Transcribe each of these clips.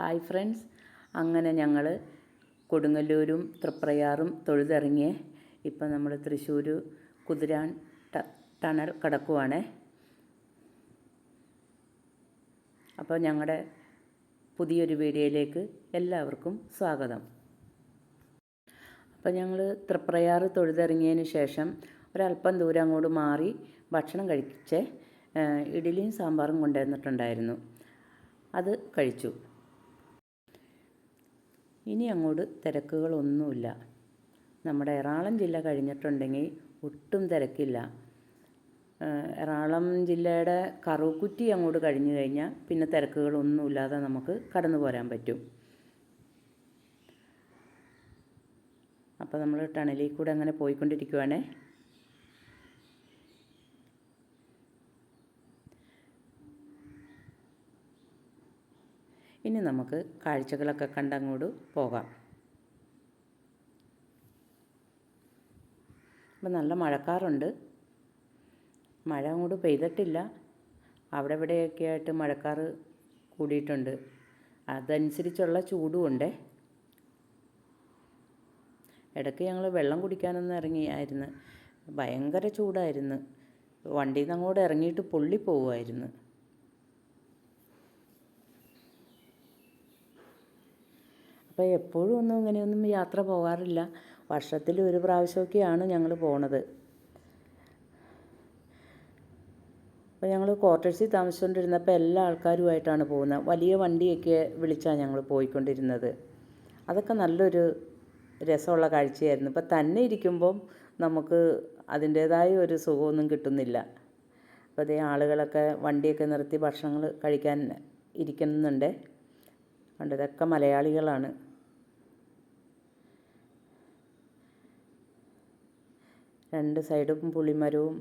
Hi friends. അങ്ങനെ ഞങ്ങൾ കൊടുങ്ങല്ലൂരും തൃപ്രയാറും തൊഴുതിറങ്ങി ഇപ്പം നമ്മൾ തൃശ്ശൂർ കുതിരാൻ ടണൽ കടക്കുവാണേ. അപ്പോൾ ഞങ്ങളുടെ പുതിയൊരു വീഡിയോയിലേക്ക് എല്ലാവർക്കും സ്വാഗതം. അപ്പോൾ ഞങ്ങൾ തൃപ്രയാറ് തൊഴുതിറങ്ങിയതിന് ശേഷം ഒരല്പം ദൂരം അങ്ങോട്ട് മാറി ഭക്ഷണം കഴിച്ച്. ഇഡ്ഡലിയും സാമ്പാറും കൊണ്ടുവന്നിട്ടുണ്ടായിരുന്നു. അത് കഴിച്ചു. ഇനി അങ്ങോട്ട് തിരക്കുകളൊന്നുമില്ല. നമ്മുടെ എറണാകുളം ജില്ല കഴിഞ്ഞിട്ടുണ്ടെങ്കിൽ ഒട്ടും തിരക്കില്ല. എറണാകുളം ജില്ലയുടെ കറുകുറ്റി അങ്ങോട്ട് കഴിഞ്ഞു കഴിഞ്ഞാൽ പിന്നെ തിരക്കുകളൊന്നുമില്ലാതെ നമുക്ക് കടന്നു പോരാൻ പറ്റും. അപ്പോൾ നമ്മൾ ടണലിൽ കൂടെ അങ്ങനെ പോയിക്കൊണ്ടിരിക്കുവാണേ ഇനി നമുക്ക് കാഴ്ചകളൊക്കെ കണ്ടങ്ങോട്ട് പോകാം. ഇപ്പം നല്ല മഴക്കാറുണ്ട്. മഴ അങ്ങോട്ട് പെയ്തിട്ടില്ല. അവിടെ ഇവിടെയൊക്കെ ആയിട്ട് മഴക്കാർ കൂടിയിട്ടുണ്ട്. അതനുസരിച്ചുള്ള ചൂടുമുണ്ടേ ഇടയ്ക്ക് ഞങ്ങൾ വെള്ളം കുടിക്കാനൊന്നും ഇറങ്ങിയായിരുന്നു. ഭയങ്കര ചൂടായിരുന്നു. വണ്ടിയിൽ നിന്ന് അങ്ങോട്ട് ഇറങ്ങിയിട്ട് പൊള്ളി പോവുമായിരുന്നു. അപ്പോൾ എപ്പോഴും ഒന്നും ഇങ്ങനെയൊന്നും യാത്ര പോകാറില്ല. വർഷത്തിൽ ഒരു പ്രാവശ്യമൊക്കെയാണ് ഞങ്ങൾ പോണത്. അപ്പോൾ ഞങ്ങൾ ക്വാർട്ടേഴ്സിൽ താമസിച്ചുകൊണ്ടിരുന്നപ്പോൾ എല്ലാ ആൾക്കാരുമായിട്ടാണ് പോകുന്നത് വലിയ വണ്ടിയൊക്കെ വിളിച്ചാണ് ഞങ്ങൾ പോയിക്കൊണ്ടിരുന്നത്. അതൊക്കെ നല്ലൊരു രസമുള്ള കാഴ്ചയായിരുന്നു. ഇപ്പം തന്നെ ഇരിക്കുമ്പം നമുക്ക് അതിന്റേതായ ഒരു സുഖമൊന്നും കിട്ടുന്നില്ല. അപ്പോൾ അതേ ആളുകളൊക്കെ വണ്ടിയൊക്കെ നിർത്തി ഭക്ഷണങ്ങൾ കഴിക്കാൻ ഇരിക്കുന്നുണ്ട്. കണ്ടതൊക്കെ മലയാളികളാണ്. രണ്ട് സൈഡും പുളിമരവും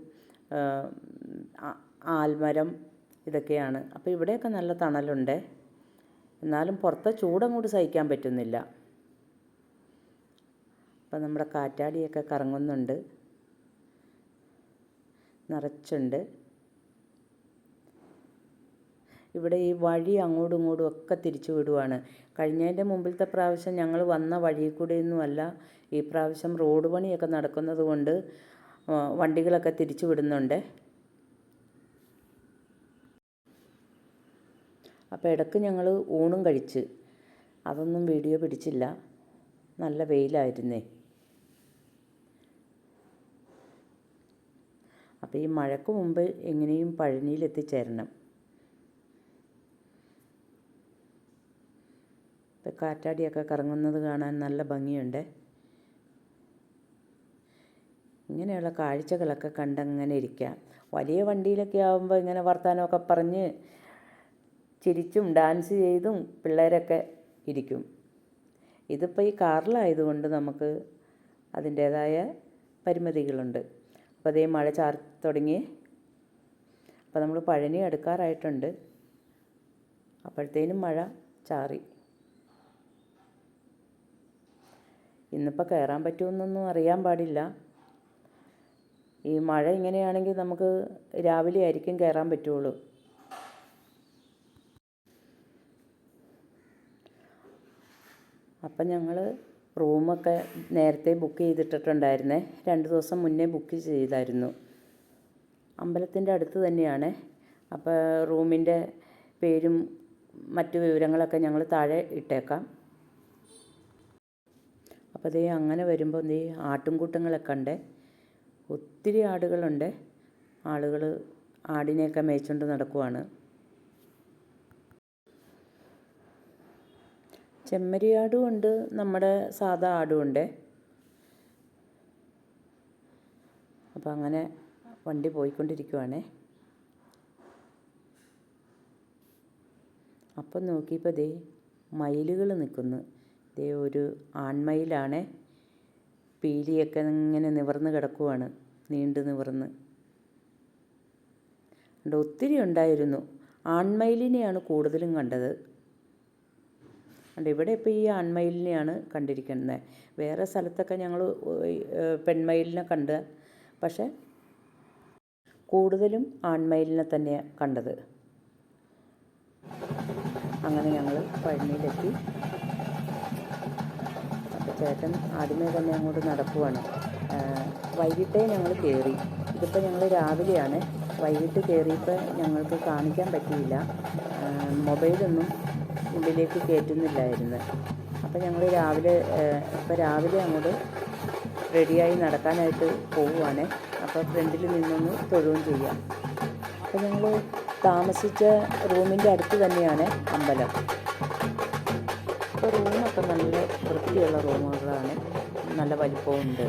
ആൽമരം ഇതൊക്കെയാണ്. അപ്പോൾ ഇവിടെയൊക്കെ നല്ല തണലുണ്ട്. എന്നാലും പുറത്തെ ചൂടങ്ങോട്ട് സഹിക്കാൻ പറ്റുന്നില്ല. അപ്പം നമ്മുടെ കാറ്റാടിയൊക്കെ കറങ്ങുന്നുണ്ട്. നിറച്ചുണ്ട്. ഇവിടെ ഈ വഴി അങ്ങോട്ടും ഇങ്ങോട്ടും ഒക്കെ തിരിച്ചു വിടുവാണ്. കഴിഞ്ഞതിന്റെ മുമ്പിലത്തെ പ്രാവശ്യം ഞങ്ങൾ വന്ന വഴി കൂടെയൊന്നുമല്ല ഈ പ്രാവശ്യം റോഡ് പണിയൊക്കെ നടക്കുന്നത് കൊണ്ട് വണ്ടികളൊക്കെ തിരിച്ചു വിടുന്നുണ്ട്. അപ്പോൾ ഇടയ്ക്ക് ഞങ്ങൾ ഊണും കഴിച്ച് അതൊന്നും വീഡിയോ പിടിച്ചില്ല. നല്ല വെയിലായിരുന്നേ. അപ്പോൾ ഈ മഴയ്ക്ക് മുമ്പ് എങ്ങനെയും പഴനിയിൽ എത്തിച്ചേരണം ഇപ്പം കാറ്റാടിയൊക്കെ കറങ്ങുന്നത് കാണാൻ നല്ല ഭംഗിയുണ്ട്. ഇങ്ങനെയുള്ള കാഴ്ചകളൊക്കെ കണ്ടങ്ങനെ ഇരിക്കാം. വലിയ വണ്ടിയിലൊക്കെ ആകുമ്പോൾ ഇങ്ങനെ വർത്തമാനമൊക്കെ പറഞ്ഞ് ചിരിച്ചും ഡാൻസ് ചെയ്തും പിള്ളേരൊക്കെ ഇരിക്കും. ഇതിപ്പോൾ ഈ കാറിലായതുകൊണ്ട് നമുക്ക് അതിന്റേതായ പരിമിതികളുണ്ട്. അപ്പോൾ അതേ മഴ ചാർ തുടങ്ങി. അപ്പോൾ നമ്മൾ പഴനി അടുക്കാറായിട്ടുണ്ട്. അപ്പോഴത്തേനും മഴ ചാറി. ഇന്നിപ്പോൾ കയറാൻ പറ്റുമെന്നൊന്നും അറിയാൻ പാടില്ല. ഈ മഴ ഇങ്ങനെയാണെങ്കിൽ നമുക്ക് രാവിലെ ആയിരിക്കും കയറാൻ പറ്റുള്ളൂ. അപ്പം ഞങ്ങൾ റൂമൊക്കെ നേരത്തെ ബുക്ക് ചെയ്തിട്ടിട്ടുണ്ടായിരുന്നേ. രണ്ട് ദിവസം മുന്നേ ബുക്ക് ചെയ്തായിരുന്നു. അമ്പലത്തിന്റെ അടുത്ത് തന്നെയാണ്. അപ്പോൾ റൂമിന്റെ പേരും മറ്റു വിവരങ്ങളൊക്കെ ഞങ്ങൾ താഴെ ഇട്ടേക്കാം. അപ്പോൾ അതേ അങ്ങനെ വരുമ്പോൾ ദേ കൂട്ടങ്ങളെ ഉണ്ട് ഒത്തിരി ആടുകളുണ്ട്. ആളുകൾ ആടിനെയൊക്കെ മേച്ചുകൊണ്ട് നടക്കുവാണ്. ചെമ്മരിയാടും ഉണ്ട് നമ്മുടെ സാധാ ആടും ഉണ്ട്. അപ്പോൾ അങ്ങനെ വണ്ടി പോയിക്കൊണ്ടിരിക്കുവാണേ. അപ്പം നോക്കിയപ്പോൾ ദേ മയിലുകൾ നിൽക്കുന്നു. ദേ ഒരു ആൺമയിലാണ്. പീലിയൊക്കെ ഇങ്ങനെ നിവർന്ന് കിടക്കുവാണ് നീണ്ടു നിവർന്ന്. ഒത്തിരി ഉണ്ടായിരുന്നു. ആൺമയിലിനെയാണ് കൂടുതലും കണ്ടത്. ഉണ്ട് ഇവിടെ ഇപ്പോൾ ഈ ആൺമയിലിനെയാണ് കണ്ടിരിക്കുന്നത്. വേറെ സ്ഥലത്തൊക്കെ ഞങ്ങൾ പെൺമയിലിനെ കണ്ട്. പക്ഷേ കൂടുതലും ആൺമയിലിനെ തന്നെയാണ് കണ്ടത്. അങ്ങനെ ഞങ്ങൾ പഴനിയിലെത്തി. ചേട്ടൻ ആദ്യമേ തന്നെ അങ്ങോട്ട് നടക്കുവാണ്. വൈകിട്ടേ ഞങ്ങൾ കയറി ഇതിപ്പോൾ ഞങ്ങൾ രാവിലെയാണ്. വൈകിട്ട് കയറിയപ്പോൾ ഞങ്ങൾക്ക് കാണിക്കാൻ പറ്റിയില്ല. മൊബൈലൊന്നും ഉള്ളിലേക്ക് കയറ്റുന്നില്ലായിരുന്നു അപ്പോൾ ഞങ്ങൾ രാവിലെ ഇപ്പോൾ രാവിലെ അങ്ങോട്ട് റെഡിയായി നടക്കാനായിട്ട് പോവുകയാണ് അപ്പോൾ ഫ്രണ്ടിൽ നിന്നൊന്ന് തൊഴുകയും ചെയ്യാം. അപ്പോൾ ഞങ്ങൾ താമസിച്ച റൂമിന്റെ അടുത്ത് തന്നെയാണ് അമ്പലം. ഇപ്പോൾ റൂമൊക്കെ നല്ല വൃത്തിയുള്ള റൂമുകളാണ്. നല്ല വലിപ്പമുണ്ട്.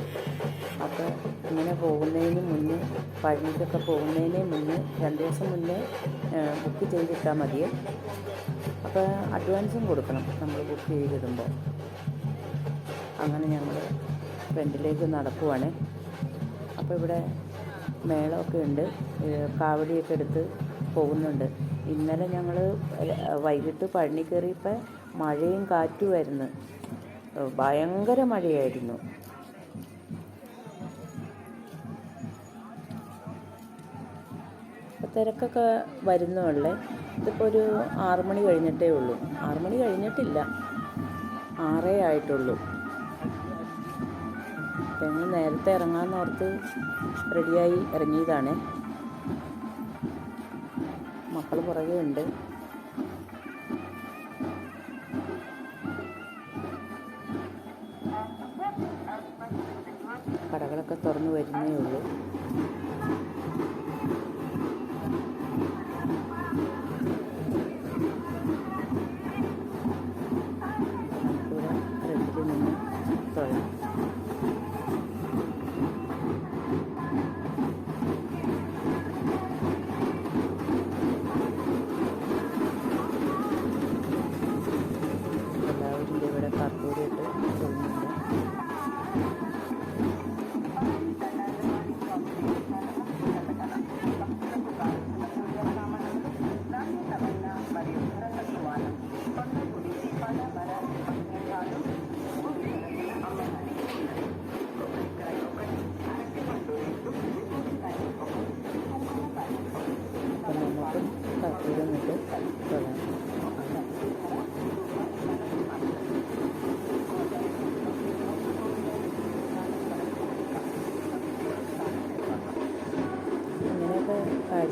അപ്പോൾ ഇങ്ങനെ പോകുന്നതിന് മുന്നേ പഴനിക്കൊക്കെ പോകുന്നതിന് മുന്നേ രണ്ട് ദിവസം മുന്നേ ബുക്ക് ചെയ്തിട്ടാൽ മതി അപ്പോൾ അഡ്വാൻസും കൊടുക്കണം നമ്മൾ ബുക്ക് ചെയ്തിടുമ്പോൾ അങ്ങനെ ഞങ്ങൾ ഫ്രണ്ടിലേക്ക് നടക്കുവാണ്. അപ്പോൾ ഇവിടെ മേളമൊക്കെ ഉണ്ട്. കാവടിയൊക്കെ എടുത്ത് പോകുന്നുണ്ട്. ഇന്നലെ ഞങ്ങൾ വൈകിട്ട് പഴനി കയറിയപ്പോൾ മഴയും കാറ്റുമായിരുന്നു ഭയങ്കര മഴയായിരുന്നു. തിരക്കൊക്കെ വരുന്നുള്ളേ ഇതിപ്പോൾ ഒരു ആറുമണി കഴിഞ്ഞിട്ടേ ഉള്ളൂ. ആറുമണി കഴിഞ്ഞിട്ടില്ല. ആറേ ആയിട്ടുള്ളൂ. ഞങ്ങൾ നേരത്തെ ഇറങ്ങാമെന്ന് ഓർത്ത് റെഡിയായി ഇറങ്ങിയതാണ്. മക്കൾ പുറകെ ഉണ്ട്. കടകളൊക്കെ തുറന്നു വരുന്നേ ഉള്ളൂ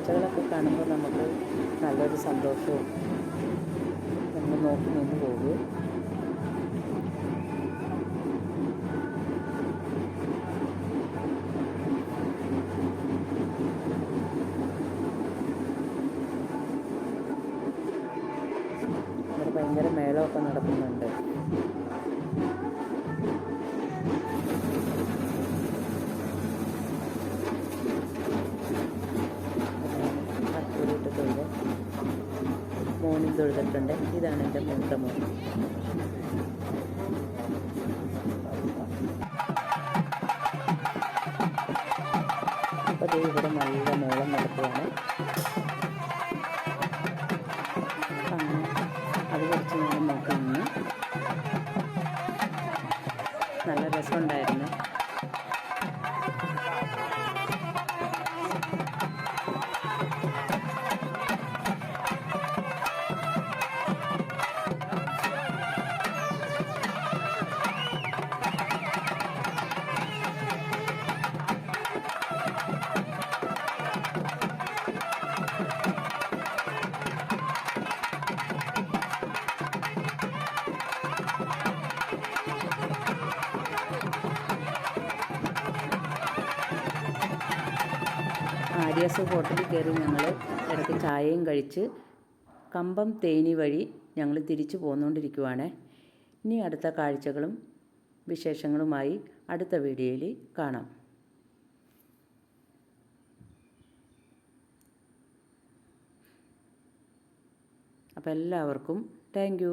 കാഴ്ചകളൊക്കെ കാണുമ്പോൾ നമുക്ക് നല്ലൊരു സന്തോഷവും നമ്മൾ നോക്കി നിന്ന് പോകും. ഭയങ്കര മേളമൊക്കെ നടക്കുന്നുണ്ട്. മോനും തൊഴുതിട്ടുണ്ട് ഇതാണ് എന്റെ മൂത്ത മോൻ. അപ്പോൾ ദേ ഇവിടെ നല്ല മേളം നടക്കുകയാണ് അത് കുറച്ച് നേരം നോക്കി നല്ല രസമുണ്ടായിരുന്നു. ആര്യാസ് ഹോട്ടലിൽ കയറി ഞങ്ങൾ ഇടയ്ക്ക് ചായയും കഴിച്ച് കമ്പം തേനി വഴി ഞങ്ങൾ തിരിച്ചു പോന്നുകൊണ്ടിരിക്കുവാണ്. ഇനി അടുത്ത കാഴ്ചകളും വിശേഷങ്ങളുമായി അടുത്ത വീഡിയോയിൽ കാണാം. അപ്പോൾ എല്ലാവർക്കും താങ്ക്